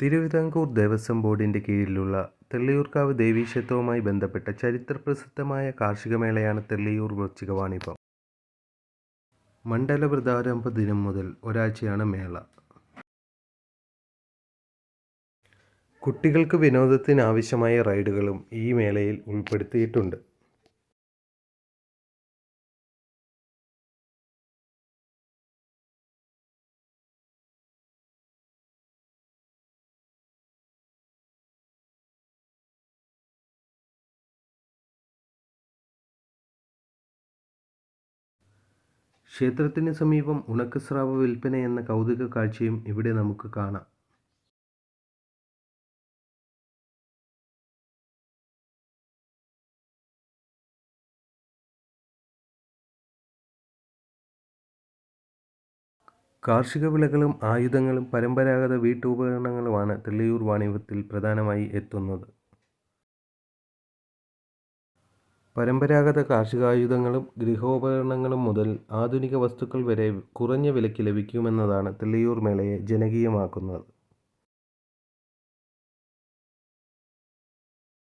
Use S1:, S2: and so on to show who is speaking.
S1: തിരുവിതാംകൂർ ദേവസ്വം ബോർഡിന്റെ കീഴിലുള്ള തെള്ളിയൂർക്കാവ് ദേവീക്ഷേത്രവുമായി ബന്ധപ്പെട്ട ചരിത്രപ്രസിദ്ധമായ കാർഷികമേളയാണ് തെള്ളിയൂർ വൃശ്ചിക മണ്ഡല വ്രതാരംഭ ദിനം മുതൽ ഒരാഴ്ചയാണ് മേള. കുട്ടികൾക്ക് വിനോദത്തിനാവശ്യമായ റൈഡുകളും ഈ മേളയിൽ ഉൾപ്പെടുത്തിയിട്ടുണ്ട്. ക്ഷേത്രത്തിന് സമീപം ഉണക്കസ്രാവ് വിൽപ്പനയെന്ന കൗതുക കാഴ്ചയും ഇവിടെ നമുക്ക് കാണാം. കാർഷിക വിളകളും ആയുധങ്ങളും പരമ്പരാഗത വീട്ടുപകരണങ്ങളുമാണ് തെള്ളിയൂർ വാണിഭത്തിൽ പ്രധാനമായി എത്തുന്നത്. പരമ്പരാഗത കാർഷികായുധങ്ങളും ഗൃഹോപകരണങ്ങളും മുതൽ ആധുനിക വസ്തുക്കൾ വരെ കുറഞ്ഞ വിലയ്ക്ക് ലഭിക്കുമെന്നതാണ് തെള്ളിയൂർ മേളയെ ജനകീയമാക്കുന്നത്.